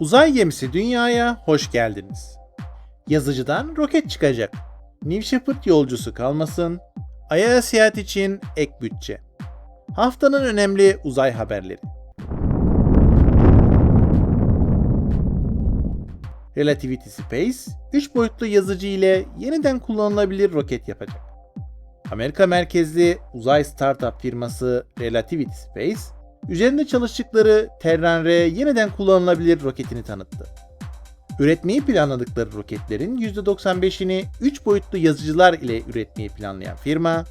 Uzay gemisi dünyaya hoş geldiniz. Yazıcıdan roket çıkacak. New Shepard yolcusu kalmasın. Ay'a seyahat için ek bütçe. Haftanın önemli uzay haberleri. Relativity Space, 3 boyutlu yazıcı ile yeniden kullanılabilir roket yapacak. Amerika merkezli uzay startup firması Relativity Space, üzerinde çalıştıkları Terran-R yeniden kullanılabilir roketini tanıttı. Üretmeyi planladıkları roketlerin %95'ini 3 boyutlu yazıcılar ile üretmeyi planlayan firma,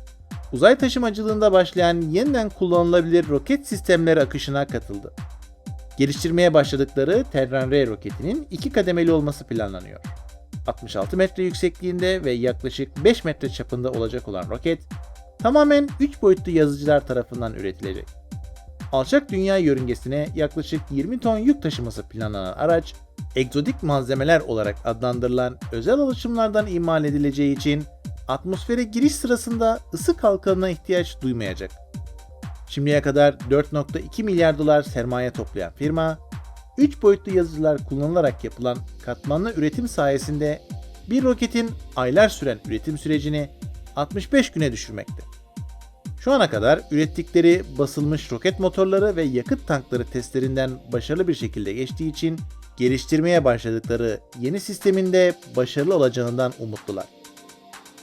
uzay taşımacılığında başlayan yeniden kullanılabilir roket sistemleri akışına katıldı. Geliştirmeye başladıkları Terran-R roketinin iki kademeli olması planlanıyor. 66 metre yüksekliğinde ve yaklaşık 5 metre çapında olacak olan roket, tamamen 3 boyutlu yazıcılar tarafından üretilecek. Alçak dünya yörüngesine yaklaşık 20 ton yük taşıması planlanan araç, egzotik malzemeler olarak adlandırılan özel alışımlardan imal edileceği için atmosfere giriş sırasında ısı kalkanına ihtiyaç duymayacak. Şimdiye kadar 4.2 milyar dolar sermaye toplayan firma, 3 boyutlu yazıcılar kullanılarak yapılan katmanlı üretim sayesinde bir roketin aylar süren üretim sürecini 65 güne düşürmekte. Şu ana kadar ürettikleri basılmış roket motorları ve yakıt tankları testlerinden başarılı bir şekilde geçtiği için geliştirmeye başladıkları yeni sisteminde başarılı olacağından umutlular.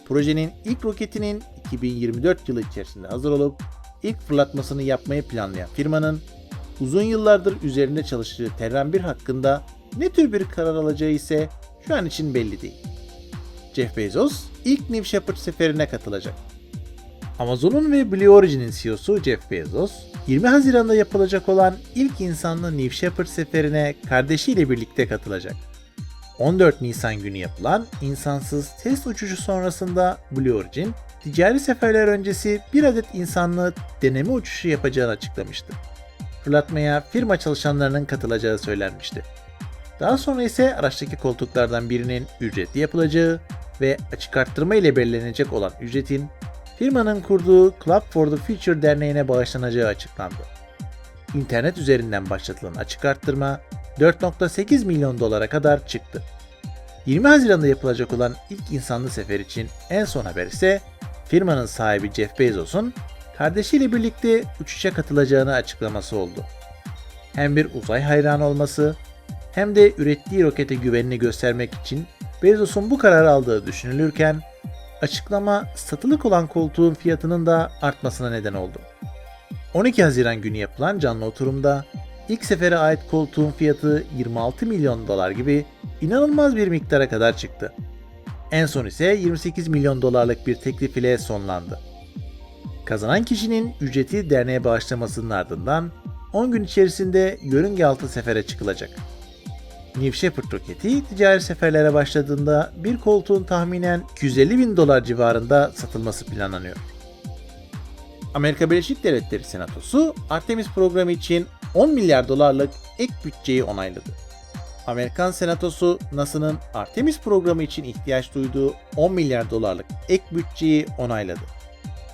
Projenin ilk roketinin 2024 yılı içerisinde hazır olup ilk fırlatmasını yapmayı planlayan firmanın uzun yıllardır üzerinde çalıştığı Terran 1 hakkında ne tür bir karar alacağı ise şu an için belli değil. Jeff Bezos ilk New Shepard seferine katılacak. Amazon'un ve Blue Origin'in CEO'su Jeff Bezos, 20 Haziran'da yapılacak olan ilk insanlı New Shepard seferine kardeşiyle birlikte katılacak. 14 Nisan günü yapılan insansız test uçuşu sonrasında Blue Origin, ticari seferler öncesi bir adet insanlı deneme uçuşu yapacağını açıklamıştı. Fırlatmaya firma çalışanlarının katılacağı söylenmişti. Daha sonra ise araçtaki koltuklardan birinin ücretli yapılacağı ve açık arttırma ile belirlenecek olan ücretin firmanın kurduğu Club for the Future derneğine bağışlanacağı açıklandı. İnternet üzerinden başlatılan açık arttırma 4.8 milyon dolara kadar çıktı. 20 Haziran'da yapılacak olan ilk insanlı sefer için en son haber ise firmanın sahibi Jeff Bezos'un kardeşiyle birlikte uçuşa katılacağını açıklaması oldu. Hem bir uzay hayranı olması hem de ürettiği rokete güvenini göstermek için Bezos'un bu kararı aldığı düşünülürken açıklama satılık olan koltuğun fiyatının da artmasına neden oldu. 12 Haziran günü yapılan canlı oturumda ilk sefere ait koltuğun fiyatı 26 milyon dolar gibi inanılmaz bir miktara kadar çıktı. En son ise 28 milyon dolarlık bir teklif ile sonlandı. Kazanan kişinin ücreti derneğe bağışlamasının ardından 10 gün içerisinde yörünge altı sefere çıkılacak. New Shepard roketi ticari seferlere başladığında bir koltuğun tahminen 250 bin dolar civarında satılması planlanıyor. Amerika Birleşik Devletleri Senatosu Artemis programı için 10 milyar dolarlık ek bütçeyi onayladı. Amerikan Senatosu NASA'nın Artemis programı için ihtiyaç duyduğu 10 milyar dolarlık ek bütçeyi onayladı.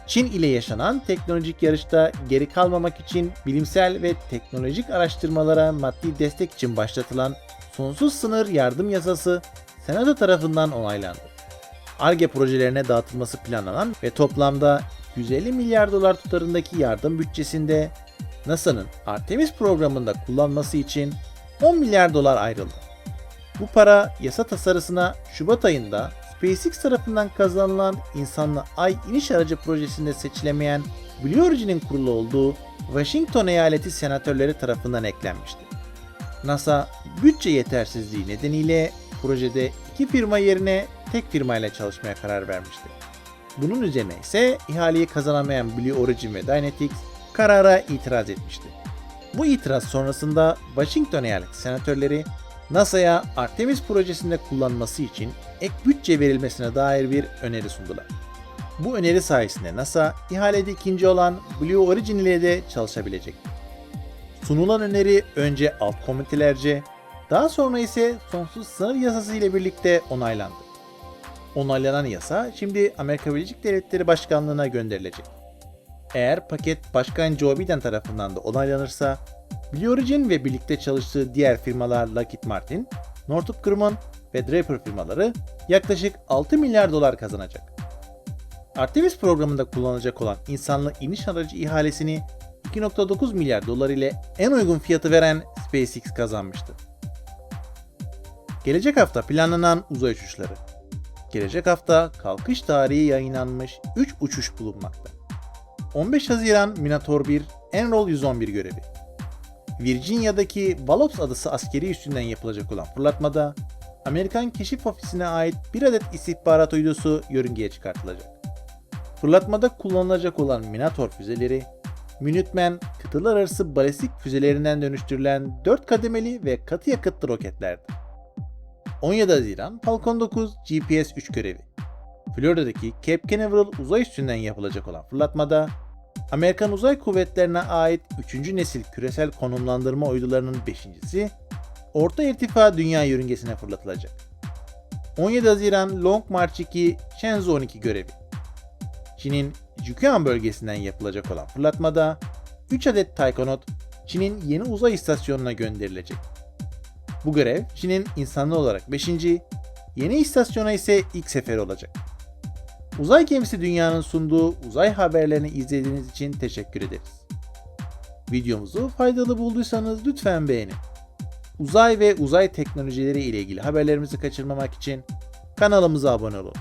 Çin ile yaşanan teknolojik yarışta geri kalmamak için bilimsel ve teknolojik araştırmalara maddi destek için başlatılan sonsuz sınır yardım yasası Senato tarafından onaylandı. ARGE projelerine dağıtılması planlanan ve toplamda 150 milyar dolar tutarındaki yardım bütçesinde NASA'nın Artemis programında kullanması için 10 milyar dolar ayrıldı. Bu para yasa tasarısına Şubat ayında SpaceX tarafından kazanılan insanlı ay iniş aracı projesinde seçilemeyen Blue Origin'in kurulu olduğu Washington eyaleti senatörleri tarafından eklenmişti. NASA bütçe yetersizliği nedeniyle projede iki firma yerine tek firma ile çalışmaya karar vermişti. Bunun üzerine ise ihaleyi kazanamayan Blue Origin ve Dynetics karara itiraz etmişti. Bu itiraz sonrasında Washington eyaleti senatörleri NASA'ya Artemis projesinde kullanması için ek bütçe verilmesine dair bir öneri sundular. Bu öneri sayesinde NASA ihalede ikinci olan Blue Origin ile de çalışabilecek. Sunulan öneri önce alt komitelerce, daha sonra ise sonsuz sınır yasası ile birlikte onaylandı. Onaylanan yasa şimdi Amerika Birleşik Devletleri Başkanlığı'na gönderilecek. Eğer paket Başkan Joe Biden tarafından da onaylanırsa Blue Origin ve birlikte çalıştığı diğer firmalar Lockheed Martin, Northrop Grumman ve Draper firmaları yaklaşık 6 milyar dolar kazanacak. Artemis programında kullanılacak olan insanlı iniş aracı ihalesini 2.9 milyar dolar ile en uygun fiyatı veren SpaceX kazanmıştı. Gelecek hafta planlanan uzay uçuşları. Gelecek hafta kalkış tarihi yayınlanmış 3 uçuş bulunmakta. 15 Haziran Minator 1 Enroll 111 görevi. Virginia'daki Wallops adası askeri üstünden yapılacak olan fırlatmada Amerikan Keşif Ofisi'ne ait bir adet istihbarat uydusu yörüngeye çıkartılacak. Fırlatmada kullanılacak olan Minator füzeleri, Minuteman kıtalar arası balistik füzelerinden dönüştürülen 4 kademeli ve katı yakıtlı roketlerdi. 17 Haziran Falcon 9 GPS 3 görevi. Florida'daki Cape Canaveral uzay üstünden yapılacak olan fırlatmada Amerikan Uzay Kuvvetlerine ait 3. nesil küresel konumlandırma uydularının 5.si orta irtifa dünya yörüngesine fırlatılacak. 17 Haziran Long March 2 Shenzhou 12 görevi. Çin'in Jiuquan bölgesinden yapılacak olan fırlatmada 3 adet Taikonaut Çin'in yeni uzay istasyonuna gönderilecek. Bu görev Çin'in insanlı olarak 5. yeni istasyona ise ilk seferi olacak. Uzay Gemisi Dünya'nın sunduğu uzay haberlerini izlediğiniz için teşekkür ederiz. Videomuzu faydalı bulduysanız lütfen beğenin. Uzay ve uzay teknolojileri ile ilgili haberlerimizi kaçırmamak için kanalımıza abone olun.